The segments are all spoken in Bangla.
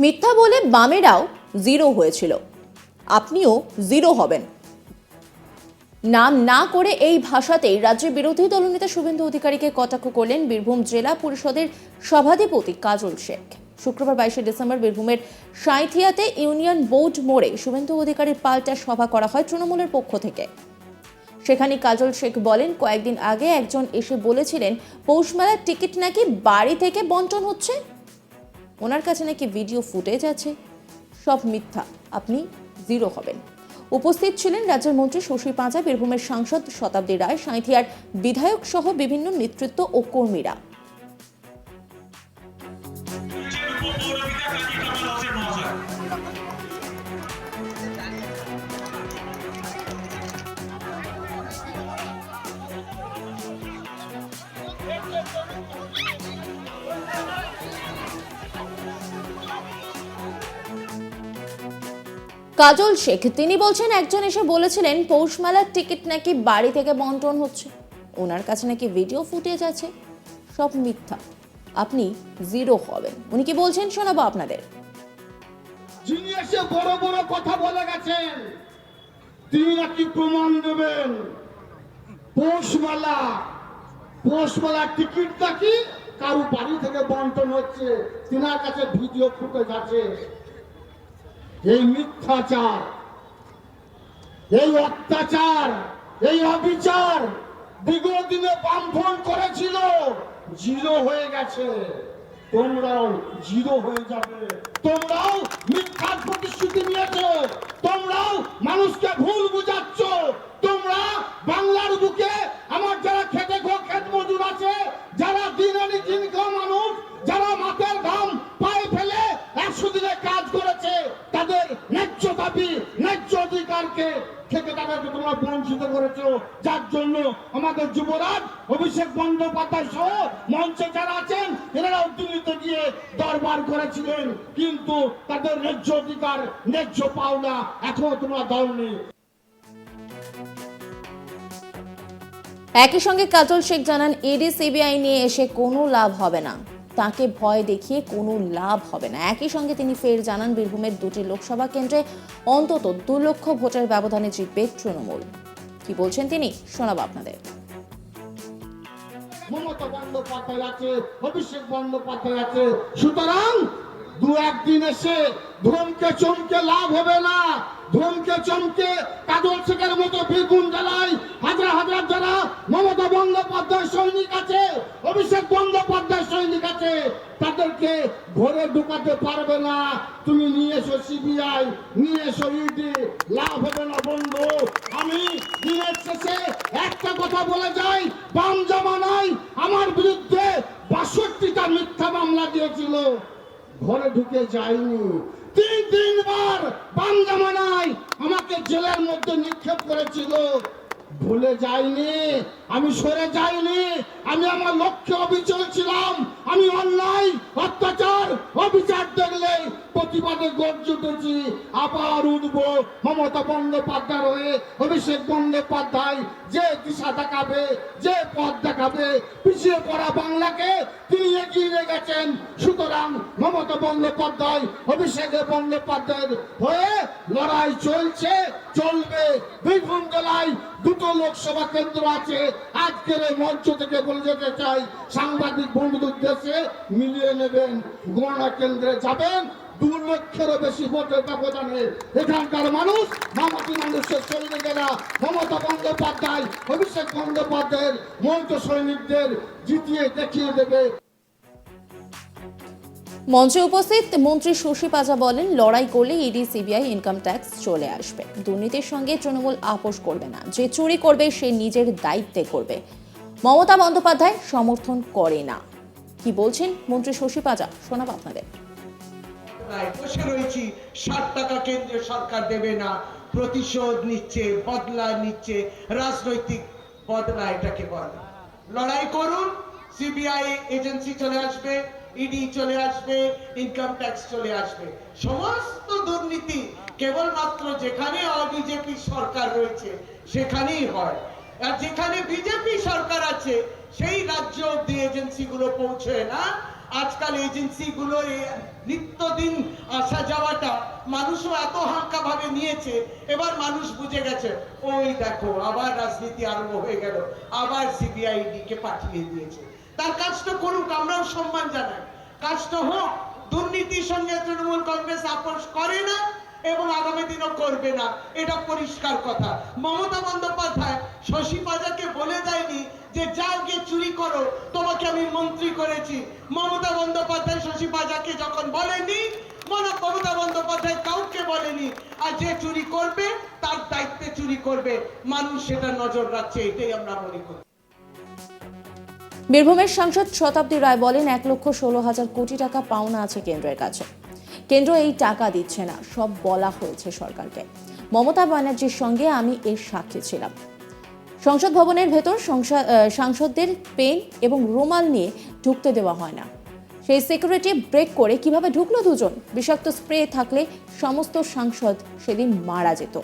মিথ্যা বলে বামেরাও জিরো হয়েছিল। আপনিও জিরো হবেন। নাম না করে এই ভাষাতেই রাজ্যের বিরোধী দলনেতা শুভেন্দু অধিকারীকে কটাক্ষ করলেন বীরভূম জেলা পরিষদের সভাধিপতি কাজল শেখ। শুক্রবার বাইশে ডিসেম্বর বীরভূমের সাঁইথিয়াতে ইউনিয়ন বোর্ড মোড়ে শুভেন্দু অধিকারীর পাল্টা সভা করা হয় তৃণমূলের পক্ষ থেকে। সেখানে কাজল শেখ বলেন, কয়েকদিন আগে একজন এসে বলেছিলেন, পৌষমেলার টিকিট নাকি বাড়ি থেকে বন্টন হচ্ছে। ওনার কাছে নাকি ভিডিও ফুটেজ আছে। সব মিথ্যা। আপনি জিরো হবেন। উপস্থিত ছিলেন রাজ্যের মন্ত্রী শশী পাঁজা, বীরভূমের সাংসদ শতাব্দী রায় সাঁথিয়ার বিধায়ক সহ বিভিন্ন নেতৃত্ব ও কর্মীরা। কাজল শেখ, তিনি বলছেন, একজন এসে বলেছিলেন পৌষ মেলার টিকিট নাকি বাড়ি থেকে বন্টন হচ্ছে। ওনার কাছে নাকি ভিডিও ফুটেজ আছে। সব মিথ্যা। আপনি জিরো হবেন। উনি কি বলছেন, শোনাবো আপনাদের। যিনি এসে বড় বড় কথা বলে গেছেন, তিনি নাকি প্রমাণ দেবেন। পৌষমেলা, পৌষমেলার টিকিট নাকি কারও বাড়ি থেকে বন্টন হচ্ছে। তিনার কাছে ভিডিও ফুটেজ আছে। এই মিথ্যাচার, এই অত্যাচার, এই অবিচার বিগত দিনে বামফ্রন করেছিল, জিরো হয়ে গেছে। তোমরাও জিরো হয়ে যাবে। তোমরাও মিথ্যার প্রতিশ্রুতি নিয়েছো। তোমরাও মানুষকে ভুল বুঝাচ্ছ তোমরা বাংলার বুকে আমার যারা খেটে খো খেত মজুর আছে যারা দিন আনি দিন খাওয়া মানুষ যারা মাথার ঘাম পায়ে ফেলে একশো দিনে কাজ করেছে তাদের ন্যায্য দাবি ন্যায্য অধিকারকে থেকে তাদেরকে তোমরা বঞ্চিত করেছ। যার জন্য আমাদের যুবরাজ, অভিষেক বন্দ্যোপাধ্যায় সহ মঞ্চে যারা আছেন, এনারাও দিল্লিতে গিয়ে দরবার করেছিলেন। কিন্তু তাদের ন্যায্য অধিকার, ন্যায্য পাওনা এখনও তোমরা দাওনি। একই সঙ্গে কাজল শেখ জানান ইডি সিবিআই নিয়ে এসে কোনো লাভ হবে না। তাকে ভয় দেখিয়ে কোনো লাভ হবে না। একই সঙ্গে তিনি ফের জানান, বীরভূমের দুটি লোকসভা কেন্দ্রে অন্তত দু লক্ষ ভোটের ব্যবধানে জিতবে তৃণমূল। কি বলছেন তিনি? শোনাবো আপনাদের। মমতা বন্দ্যোপাধ্যায় আছে, অভিষেক বন্দ্যোপাধ্যায় আছে। সুতরাং দু একদিন এসে ধমকে চমকে লাভ হবে না। ধমকে চমকে কাজল শেখের মতো বীরভূম জেলায় হাজার হাজার যারা মমতা বন্দ্যোপাধ্যায় সৈনিক আছে, অভিষেক বন্দ্যোপাধ্যায় সৈনিক আছে, তাদেরকে ঘরে ঢুকাতে পারবে না। তুমি নিয়ে এসো সিবিআই, নিয়ে এসো ইডি, লাভ হবে না বন্ধু। আমি দিনের শেষে একটা কথা বলে যাই, বাম জামানায় আমার বিরুদ্ধে বাষট্টিটা মিথ্যা মামলা দিয়েছিল। ঘরে ঢুকে যায়নি তিন তিনবার বাম জামানায় আমাকে জেলের মধ্যে নিক্ষেপ করেছিল। ভুলে যাইনি, আমি সরে যাইনি, আমি আমার লক্ষ্যে অবিচল ছিলাম, আমি অন্যায়, অত্যাচার, অবিচার দেখলে প্রতিবাদে গর্জ উঠেছি আবার উঠবো মমতা বন্দ্যোপাধ্যায় হয়ে। অভিষেক বন্দ্যোপাধ্যায় যে দিশা দেখাবে, যে পথ দেখাবে, পিছিয়ে পড়া বাংলাকে তিনি এগিয়ে গেছেন সুতরাং মমতা বন্দ্যোপাধ্যায়, অভিষেক বন্দ্যোপাধ্যায়ের হয়ে লড়াই চলছে, চলবে। বীরভূম জেলায় দুটো লোকসভা কেন্দ্র আছে। আজকের এই মঞ্চ থেকে বলে যেতে চাই, সাংবাদিক বন্ধুদের দেশে মিলিয়ে নেবেন। গণনা কেন্দ্রে যাবেন দু লক্ষেরও বেশি ভোটের ব্যবধানে এখানকার মানুষ মানুষের মমতা বন্দ্যোপাধ্যায়, অভিষেক বন্দ্যোপাধ্যায়ের সৈনিকদের জিতিয়ে দেখিয়ে দেবে। মঞ্চে উপস্থিত মন্ত্রী শশী পাজা বলেন, লড়াই করলে ইডি সিবিআই ইনকাম ট্যাক্স চলে আসবে। দুর্নীতির সঙ্গে তৃণমূল আপোষ করবে না। যে চুরি করবে, সে নিজের দায়িত্বে করবে। মমতা বন্দ্যোপাধ্যায় সমর্থন করে না। কি বলছেন মন্ত্রী শশী পাজা? শোনাব আপনাদের। রায় বসে রয়েছি। ষাট টাকা কেন্দ্রীয় সরকার দেবে না, প্রতিশোধ নিচ্ছে, বদলা নিচ্ছে, রাজনৈতিক বদলা এটাকে বলে। লড়াই করুন সিবিআই এজেন্সি চলে আসবে ইডি চলে আসবে ইনকাম ট্যাক্স চলে আসবে। সমস্ত দুর্নীতি কেবলমাত্র যেখানে অবিজেপি সরকার রয়েছে, সেখানেই হয়। আর যেখানে বিজেপি সরকার আছে, সেই রাজ্য অব্দি এজেন্সিগুলো পৌঁছয় না আজকাল এজেন্সিগুলো আসা যাওয়াটা মানুষও এত হালকা ভাবে নিয়েছে, এবার মানুষ বুঝে গেছে, ওই দেখো, আবার রাজনীতি আরম্ভ হয়ে গেল, আবার সিবিআইডি কে পাঠিয়ে দিয়েছে। তার কাজটা করুক, আমরাও সম্মান জানাই। কাজটা হোক, দুর্নীতির সঙ্গে তৃণমূল কংগ্রেস আপোষ করে না এবং আগামী দিনও করবে না। এটা পরিষ্কার কথা। মমতা বন্দ্যোপাধ্যায়, শশী পাজাকে বলে দেয়নি যে, যাও গিয়ে চুরি করো। তোমাকে আমি মন্ত্রী করেছি। মমতা বন্দ্যোপাধ্যায়, শশী পাজাকে যখন বলেনি, মনে মমতা বন্দ্যোপাধ্যায় কাউকে বলেনি। আর যে চুরি করবে, তার দায়িত্বে চুরি করবে। মানুষ সেটা নজর রাখছে, এটাই আমরা মনে করি। বীরভূমের সাংসদ শতাব্দী রায় বলেন, এক লক্ষ ষোলো হাজার কোটি টাকা পাওনা আছে কেন্দ্রের কাছে। কেন্দ্র এই টাকা দিচ্ছে না, সব বলা হয়েছে সরকারকে। মমতা ব্যানার্জির সঙ্গে আমি এর সাক্ষী ছিলাম। সংসদ ভবনের ভেতর সংসা- সাংসদদের পেন এবং রুমাল নিয়ে ঢুকতে দেওয়া হয় না। সেই সিকিউরিটি ব্রেক করে কীভাবে ঢুকলো দুজন? বিষাক্ত স্প্রে থাকলে সমস্ত সাংসদ সেদিন মারা যেত।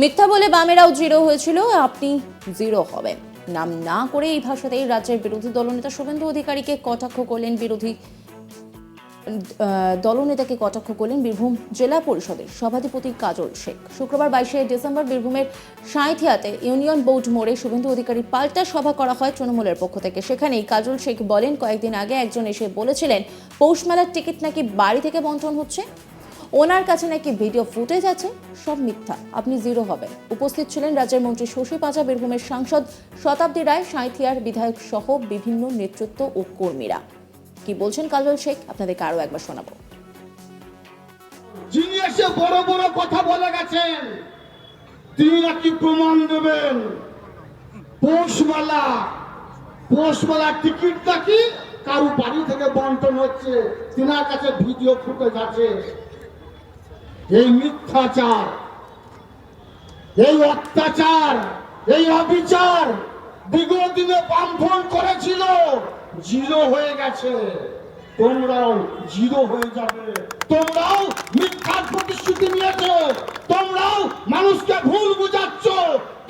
মিথ্যা বলে বামেরাও জিরো হয়েছিল, আপনি জিরো হবেন। নাম না করে এই ভাষাতেই রাজ্যের বিরোধী দলনেতা শুভেন্দু অধিকারীকে কটাক্ষ করলেন বিরোধী দলনেতাকে কটাক্ষ করলেন বীরভূম জেলা পরিষদের সভাধিপতি কাজল শেখ। শুক্রবার বাইশে ডিসেম্বর বীরভূমের সাঁইথিয়াতে ইউনিয়ন বোর্ড মোড়ে শুভেন্দু অধিকারী পাল্টা সভা করা হয় তৃণমূলের পক্ষ থেকে। সেখানেই কাজল শেখ বলেন, কয়েকদিন আগে একজন এসে বলেছিলেন পৌষ মেলার টিকিট নাকি বাড়ি থেকে বন্টন হচ্ছে? ওনার কাছে নাকি ভিডিও ফুটেজ আছে? সব মিথ্যা। আপনি জিরো হবেন। উপস্থিত ছিলেন রাজ্যের মন্ত্রী শশী পাজা, বীরভূমের সাংসদ শতাব্দী রায়, সাঁইথিয়ার বিধায়ক সহ বিভিন্ন নেতৃত্ব ও কর্মীরা। কি বলছেন কাজল শেখ? আপনাদেরকে আরও একবার শোনাবো। যিনি এসে বড় বড় কথা বলে গেছেন, তিনি নাকি প্রমাণ দেবেন। পৌষমেলা, পৌষমেলার টিকিট নাকি কারু বাড়ি থেকে বন্টন হচ্ছে, তিনার কাছে ভিডিও ফুটেজ আছে। এই মিথ্যাচার, এই অত্যাচার, এই অবিচার, বিগত দিনে বামফ্রন্ট করেছিল। জিরো হয়ে গেছে। তোমরাও জিরো হয়ে যাবে। তোমরাও মিথ্যার প্রতিশ্রুতি নিয়েছো। তোমরাও মানুষকে ভুল বুঝাচ্ছ।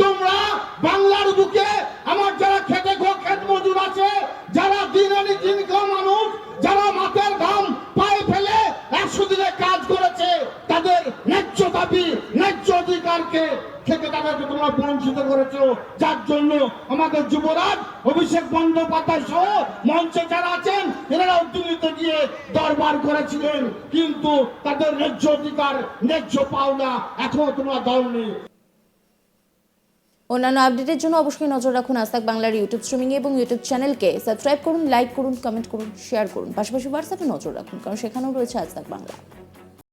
তোমরা বাংলার বুকে আমার যারা খেটে খো খেত মজুর আছে যারা দিন আনি দিন খাওয়া মানুষ যারা মাথার ঘাম পায়ে ফেলে একশো দিনে কাজ করেছে তাদের ন্যায্য দাবি ন্যায্য অধিকারকে থেকে তাদেরকে তোমরা বঞ্চিত করেছ যার জন্য যুবরাজ, অভিষেক বন্দ্যোপাধ্যায় সহ মঞ্চে যারা আছেন দিল্লিতে গিয়ে দরবার করেছিলেন। কিন্তু তাদের ন্যায্য অধিকার, ন্যায্য এখনও তোমরা অন্যান্য আপডেটের জন্য অবশ্যই নজর রাখুন আস্তাক বাংলার ইউটিউব স্ট্রিমিং এবং ইউটিউব চ্যানেলকে। সাবস্ক্রাইব করুন, লাইক করুন, কমেন্ট করুন, শেয়ার করুন। পাশাপাশি হোয়াটসঅ্যাপে নজর রাখুন, কারণ সেখানেও রয়েছে আজতাক বাংলা।